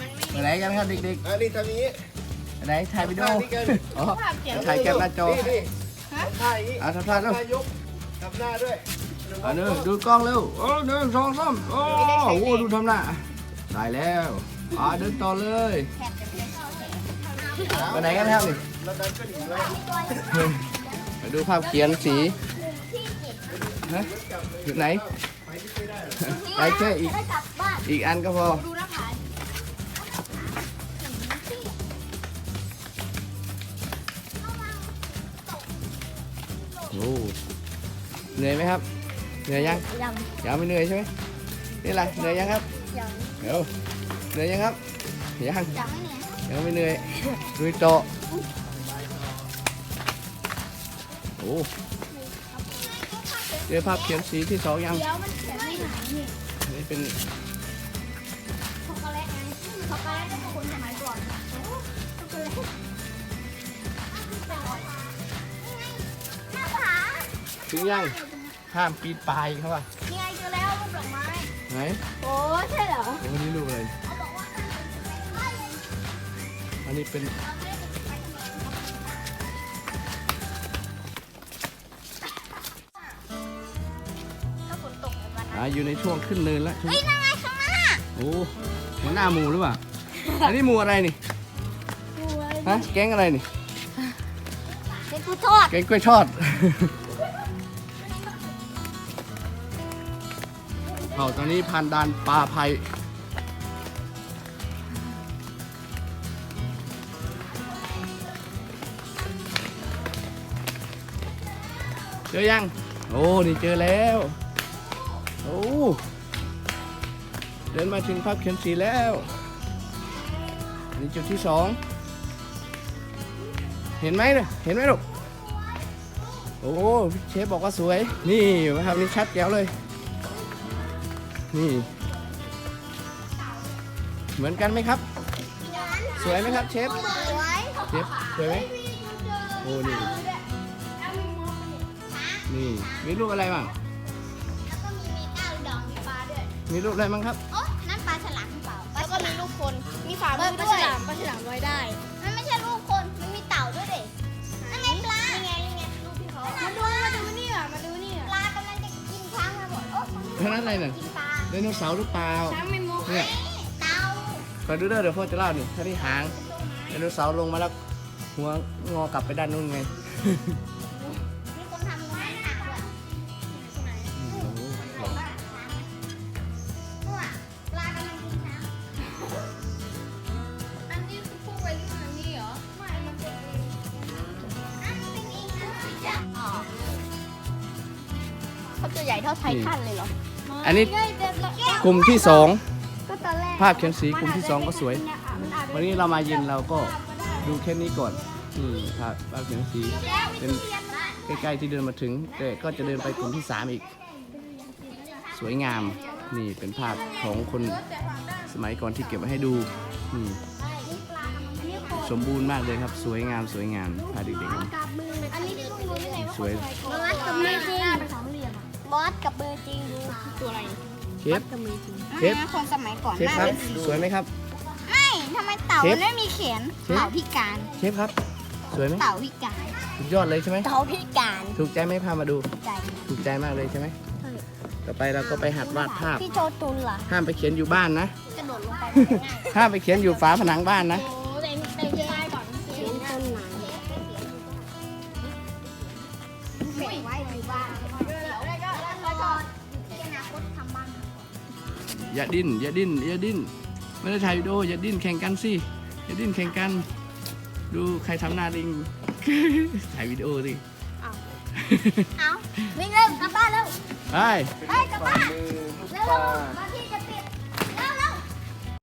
ครับเด็กอันนี้ทำอย่างนี้ๆไหนถ่ายวิดีโอ ท่านี้กันอ๋อถ่ายแคปหน้าจอ นี่นี่ทำท่าอย่างนี้อะทำท่าแล้วท่ายกทำหน้าด้วยอันนึงดูกล้องเร็วโอ้หนึ่งสองสามโอ้โหดูทำหน้าตายแล้วอ่าเดินต่อเลยไปไหนกันครับนี่แล้วดันก็หนีไว้ไปดูภาพเขียนสีฮะอยู่ไหนไปแค่อีกได้กลับบ้านอีกอันก็พอ ดู โอ้เหนื่อยไหมครับ เหนื่อยยัง ยังยังไม่เหนื่อยใช่ไหมนี่อะไรเหนื่อยยังครับ ยังเดี๋ยวเหนื่อยยังครับ ยัง ยังไม่เหนื่อยยังไม่เหนื่อยดูโตะโอ้เจอภาพเขียนสีที่สองยังเดี๋ยวมันเขียนไม่หายนี่อันนี่เป็นช็อกโกแลตไงช็อกโกแลตก็เป็นคนสมัยก่อนโอ้ช็อกโกแลตหน้าผา ถึงยังห้ามปีนปลายครับว่านี่ไงเจอแล้วรูปดอกไม้ไหนโอ้ใช่เหรอโอ้นี่รูปอะไรอันนี้เป็นถ้าฝนตกในวันนั้นอ่าอยู่ในช่วงขึ้นเนินแล้วช่วงเฮ้ยนั่นไงข้างหน้าโอ้หัวหน้าหมูหรือเปล่าอันนี้หมูอะไรนี่ฮะแก๊งอะไรนี่เป็นผู้โทษแกงกล้วยทอด เขาตอนนี้ผ่านด่านปลาไผ่เจอยัง โอ้ นี่เจอแล้ว โอ้ เดินมาถึงภาพเขียนสีแล้ว นี่จุดที่สอง เห็นไหมเนี่ยเห็นไหมลูก โอ้ เชฟบอกว่าสวย นี่ภาพนี้ชัดแจ๋วเลย นี่ เหมือนกันไหมครับ สวยไหมครับเชฟสวยเชฟสวยไหมโอ้นี่ นี่ มีรูปอะไรบ้าง แล้วก็มีมีก้าวดองมีปลาด้วยมีรูปอะไรบ้างครับ โอ้นั่นปลาฉลามหรือเปล่าแล้วก็มีลูกคน มีฝาเอมืออปลาด้วฉยลามปลาฉลามลอยได้ มันไม่ใช่ลูกคน มันมีเต่าด้วยเด็นั่นไงปลานี่ไงนี่ไงลูกที่เขามาดู มาดูนี่อะมาดูนี่ปลากำลังจะกินช้างมาหมดโอ้ท่านั้นอะไรน่ะ กินปลา ไดโนเสาร์หรือเปล่า ช้างไม่มุกเนี่ย เต่าคอยดูเด้อเดี๋ยวพ่อจะเล่านี่ถ้าที่หางไดโนเสาร์ลงมาแล้วหัวงอกลับไปด้านนู้นไง มีคนทำงานหนักด้วยโอ้โหตัวปลากำลังกินช้างอันนี้คือพวกวัยรุ่นอันนี้เหรอ ไม่มันเป็นเองอันนี้เป็นเองนะจ๊ะอ๋อเขาจะใหญ่เท่าไททันเลยเหรออันนี้ง่ายเด็ดละแก้วกลุ่มที่สอง ก็ตอนแรกภาพเขียนสีกลุ่มที่สองก็สวยมันอาจจะวันนี้เรามาเย็นเราก็ดูแค่นี้ก่อนนี่ภาพภาพเขียนสีเป็นใกล้ๆที่เดินมาถึง แต่ก็จะเดินไปกลุ่มที่สามอีก สวยงาม นี่เป็นภาพของคนสมัยก่อนที่เก็บไว้ให้ดูนี่สมบูรณ์มากเลยครับ สวยงามสวยงามพาเด็กๆมาอันนี้ที่ลุงรู้ได้ไงว่าสวย บอสกับมือจริงบอสกับมือจริงดูตัวอะไร เชฟเชฟคนสมัยก่อนเชฟครับสวยไหมครับ ไม่ทำไมเต่าเชฟมันไม่มีแขนเชฟ เต่าพิการเชฟครับ สวยไหมเต่าพิการสุดยอดเลยใช่ไหม เต่าพิการถูกใจไหมพามาดู ใจถูกใจมากเลยใช่ไหมต่อไปเราก็ไปหัดวาดภาพ พี่โจตุนล่ะห้ามไปเขียนอยู่บ้านนะ กระโดดลงไปมันง่ายห้ามไปเขียนอยู่ฝาผนังบ้านนะ โอ้แต่แต่เจอได้ก่อนเขียนต้นไม้เก็บไว้ในบ้าน อย่าดิ้นอย่าดิ้นอย่าดิ้นไม่ได้ถ่ายวิดีโออย่าดิ้นแข่งกันสิอย่าดิ้นแข่งกัน ดูใครทำหน้าลิง ถ่ายวิดีโอสิเอาวิ่งเร็วกลับบ้านเร็วไปไปกลับบ้านมือลูกเร็วปลามาที่